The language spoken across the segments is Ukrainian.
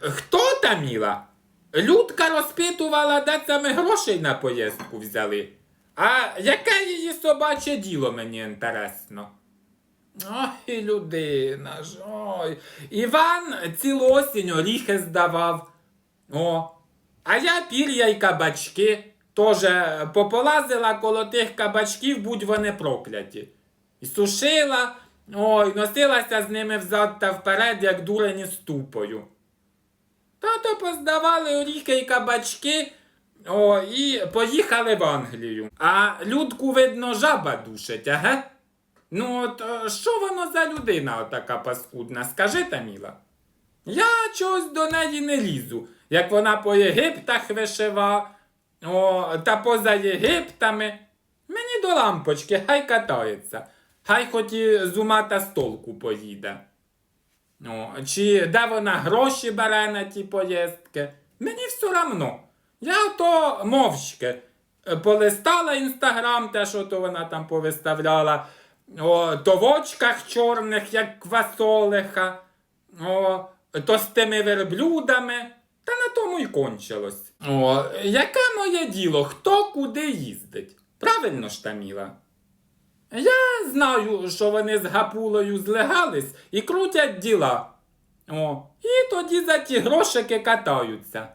хто там Міла? Людка розпитувала, де це ми грошей на поїздку взяли. А яке її собаче діло мені інтересно? Ой, людина ж, ой. Іван цілу осінь оріхи здавав. О. А я пір'я й кабачки. Теж пополазила коло тих кабачків, будь вони прокляті. І сушила, ой, носилася з ними взад та вперед, як дурені ступою. Тато поздавали оріхи й кабачки, о, і поїхали в Англію. А людку, видно, жаба душить, ага? Ну, от е, що воно за людина отака паскудна? Скажи, Таміла. Я чогось до неї не лізу, як вона по Єгиптах вишива, о, та поза Єгиптами. Мені до лампочки, хай катається, хай хоч і з ума та з толку поїде. О, чи де вона гроші бере на ті поїздки? Мені все равно. Я то мовчки е, полистала інстаграм, те, що то вона там повиставляла. О, то в очках чорних, як квасолиха. О, то з тими верблюдами. Та на тому й кончилось. О, яке моє діло, хто куди їздить? Правильно ж, Таміла? Я знаю, що вони з гапулою злегались і крутять діла. О, і тоді за ті грошики катаються.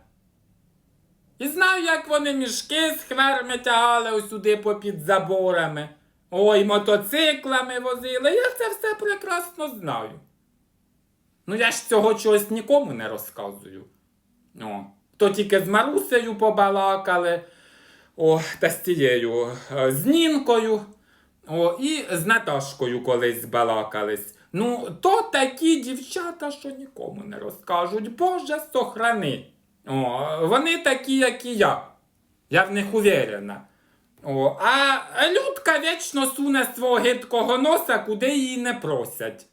І знаю, як вони мішки з хверми тягали ось сюди попід заборами. Ой, мотоциклами возили. Я це все прекрасно знаю. Ну я ж цього чогось нікому не розказую. О, то тільки з Марусею побалакали, о, та з тією, е, з Нінкою, о, і з Наташкою колись балакались. Ну, то такі дівчата, що нікому не розкажуть. Боже, сохрани. О, вони такі, як і я. Я в них уверена. О, а Людка вічно суне свого гидкого носа, куди її не просять.